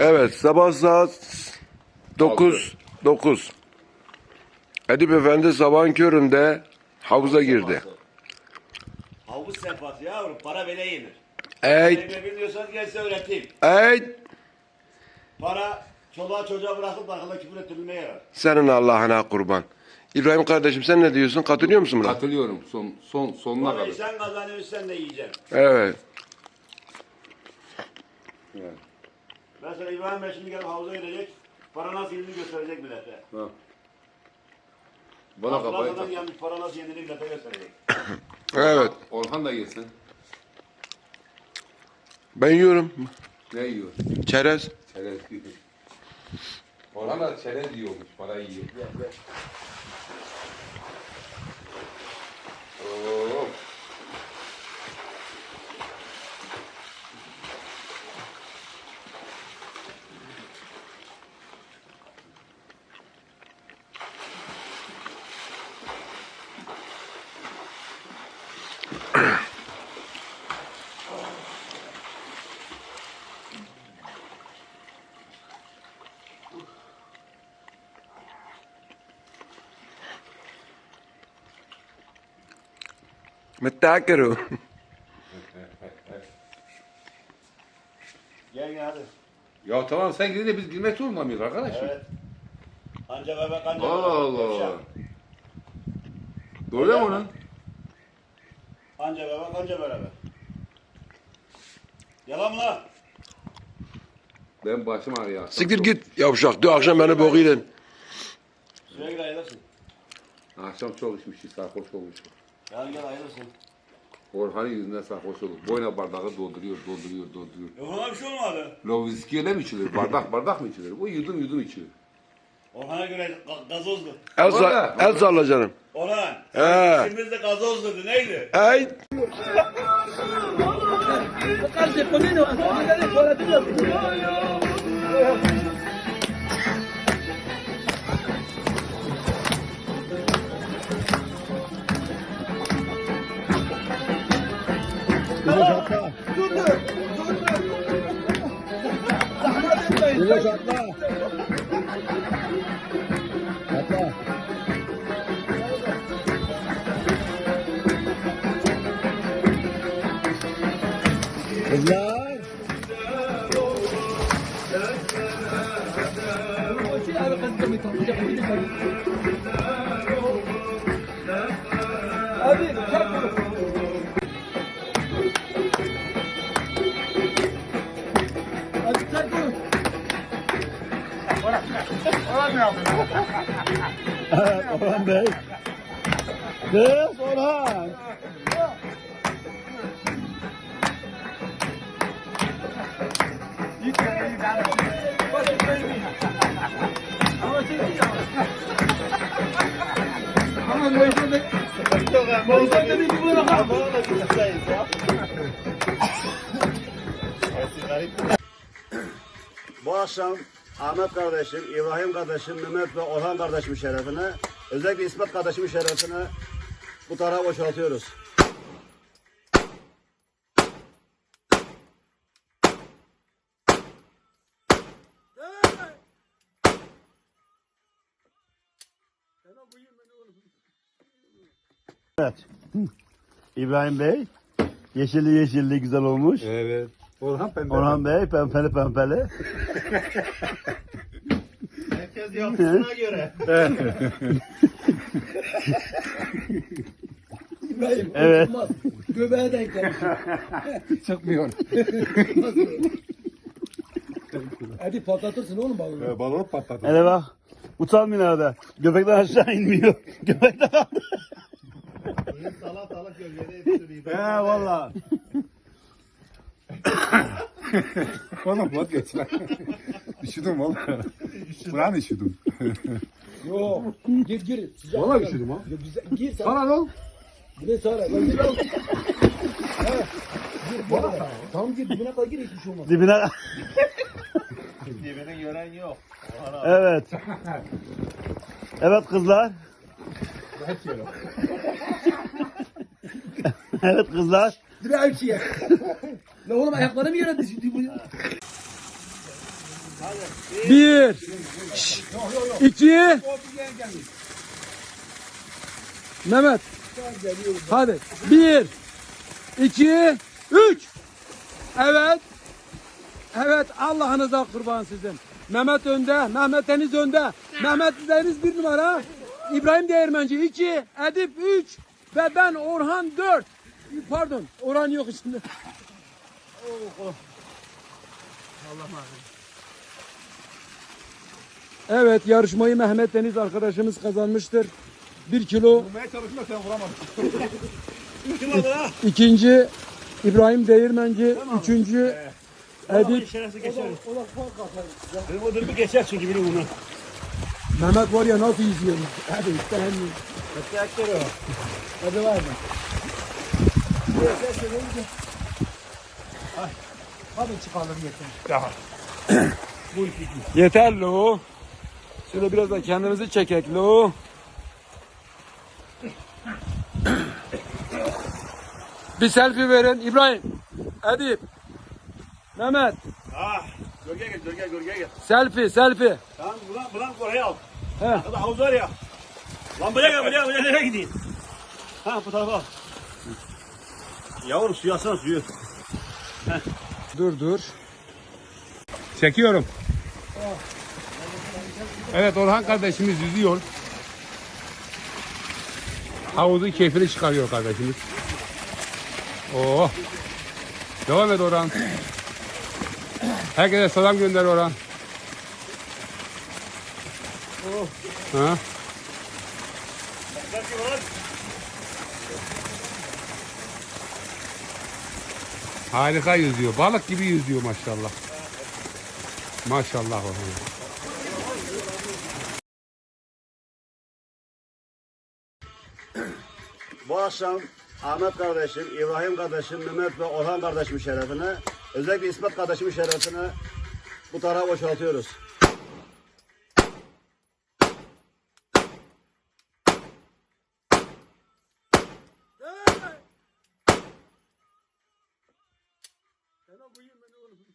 Evet sabah saat 9 9. Edip Efendi sabahın köründe havuza girdi. Havuz sefası yavrum para bile yenir. Ey Ne biliyorsanız gel size öğreteyim. ey Para çoluğa çocuğa bırakıp arkada küfür ettirilmeye yarar. senin Allah'ına kurban. İbrahim kardeşim sen ne diyorsun? Katılıyor musun buna? Katılıyorum son son sonuna Parayı kadar. sen kazanıyorsun sen de yiyeceksin. Evet. Yani. Mesela İbrahim Bey şimdi gelip havuza gidecek. Para nasıl yendiğini gösterecek millete. Ha. Bana kafayı tak. gelmiş para nasıl yendiğini millete gösterecek. Evet. Orhan da yesin. Ben yiyorum. Ne yiyor? Çerez. Çerez yiyor. Orhan da çerez yiyormuş. Para yiyor. Oo. Mettakiru. Gel gel hadi. Ya tamam sen gidince biz girmek zorunda mıyız arkadaş? Evet. Anca bebek anca Allah bebek. Allah. Yavşak. Doğru mi onun? Anca bebek anca beraber. Yalan mı lan? Ben başım ağrıyor. Siktir git yavşak. Dün akşam beni boğuydun. Suya gir ayılırsın. Akşam çok içmişiz, sarhoş olmuş. Yarın gel ayılırsın. Orhan'ın yüzünden sarhoş olur. Boyuna bardağı dolduruyor, dolduruyor, dolduruyor. Orhan'a bir şey olmadı. Lo viskiyle mi içilir? Bardak, bardak mı içilir? Bu yudum yudum içilir. Orhan'a göre ga- gazozdu. El, sa- el salla canım. Orhan. He. İkimiz de gazozdu neydi? Koş atla. Atla. Hızlı. Ey. Orhan Bey. Kız Orhan. Bu akşam Ahmet kardeşim, İbrahim kardeşim, Mehmet ve Orhan kardeşim şerefine, özellikle İsmet kardeşimin şerefine bu tarafa boşaltıyoruz. Evet. İbrahim Bey. Yeşilli yeşilli güzel olmuş. Evet. Orhan pembe. Orhan Bey pempeli pempeli. Herkes yaptığına göre. Evet. Göbeğe denk gelmiş. Çıkmıyor. Hadi patlatırsın oğlum. Balonu patladı. Hele bak. Utanmayın arada. Göbekten aşağı inmiyor. Göbekten kaldı. Salak salak gölgede yetiştiriyor. He valla. Oğlum vazgeç lan. Üşüdüm oğlum. Buran üşüdüm. Yok. Gir gir. Sıcak Vallahi üşüdüm ha. Ya güzel- Gir sen. Sana lan. Bir de sana. Lan gir al. He. Gir bana. Tam gir dibine kadar gir hiçbir şey olmaz. Dibine. Dibini gören yok. Evet. Evet kızlar. evet kızlar. Dibe şey. La oğlum ayaklarım yere düştü bu ya. Bir. İki. Mehmet. Hadi. Bir. iki, Üç. Evet. Evet Allah'ınıza kurban sizin. Mehmet önde, Mehmet Deniz önde. Mehmet Deniz bir numara. İbrahim Değirmenci iki, Edip üç ve ben Orhan dört. Pardon Orhan yok içinde. Evet yarışmayı Mehmet Deniz arkadaşımız kazanmıştır. Bir kilo. İkinci İbrahim Değirmenci. Üçüncü Edip. Benim o durumu geçer çünkü benim bunu. Mehmet var ya nasıl yüzüyor? Hadi işte Hadi var mı? Hadi çıkalım yeter. Yeter lo. Şöyle biraz da kendimizi çekek lo. Bir selfie verin İbrahim. Edip. Mehmet. Ah, gölge gel, gölge, gölge gel. Selfie selfie. Tamam, buradan, buradan oraya al. He. Hadi havuz var ya. Lan buraya gel, buraya, buraya nereye gideyim? Ha, bu tarafa al. Yavrum suyu alsana suyu. Dur dur. Çekiyorum. Evet Orhan kardeşimiz yüzüyor. Havuzun keyfini çıkarıyor kardeşimiz. Oo. Devam et Orhan. Herkese selam gönder Orhan. Ha? Harika yüzüyor. Balık gibi yüzüyor maşallah. Maşallah. Bu akşam Ahmet kardeşim, İbrahim kardeşim, Mehmet ve Orhan kardeşim şerefine, özellikle İsmet kardeşimin şerefine bu tarağı boşaltıyoruz. over here, man.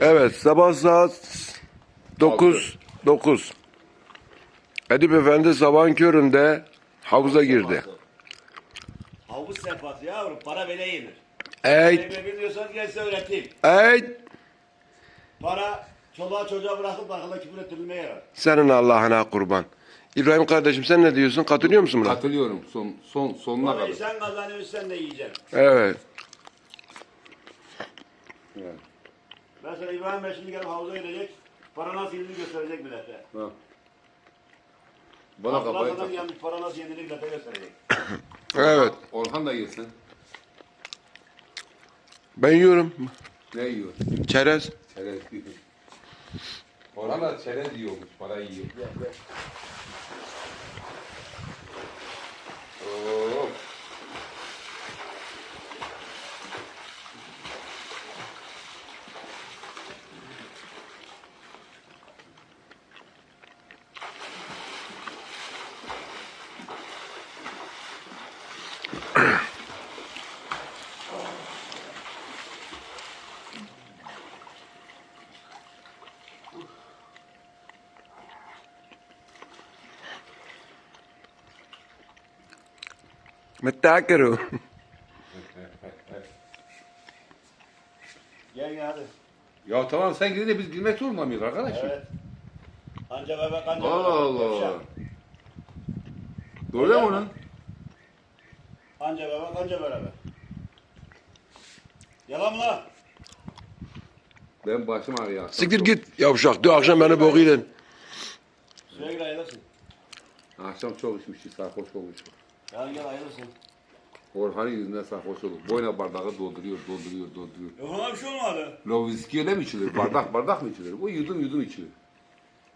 Evet sabah saat 9 9. Edip Efendi sabahın köründe havuza girdi. Havuz sefası yavrum, para böyle yenir. Ey Evde biliyorsan gelse öğreteyim. ey Para çoluğa çocuğa bırakıp arkada küfür ettirilmeye yarar. senin Allah'ına kurban. İbrahim kardeşim sen ne diyorsun? Katılıyor musun buna? Katılıyorum son son sonuna Parayı kadar. sen kazanıyorsun sen de yiyeceksin. Evet. Evet. Mesela İbrahim Bey şimdi gelip havuza gidecek. Para nasıl yendiğini gösterecek millete. Ha. Bana kafayı tak. gelmiş para nasıl yendiğini millete gösterecek. Evet. Orhan da yesin. Ben yiyorum. Ne yiyor? Çerez. Çerez yiyor. Orhan da çerez yiyormuş, para yiyor. Oo. Mettakiru. Gel gel hadi. Ya tamam sen gidince biz girmek zorunda mıyız arkadaşım? Evet. Anca bebek anca Allah bebek. Allah. Yavşak. Doğru değil mi onun? Anca bebek anca beraber. Yalan mı lan? Ben başım ağrıyor. Siktir git yavşak. Dün akşam beni boğuydun. Suya gir ayılırsın. Akşam çok içmişti, sarhoş olmuş. Yarın gel ayılırsın. Orhan'ın yüzünden sarhoş olduk. Boyuna bardağı dolduruyor, dolduruyor, dolduruyor. Yok ona bir şey olmadı. Lo viski öyle mi içilir? Bardak bardak mı içilir? Bu yudum yudum içilir.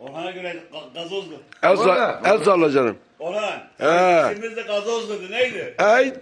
Orhan'a göre ga- gazozdu. El, Orada. sa el salla canım. Orhan. He. İkimiz de gazozdu. Neydi? Ay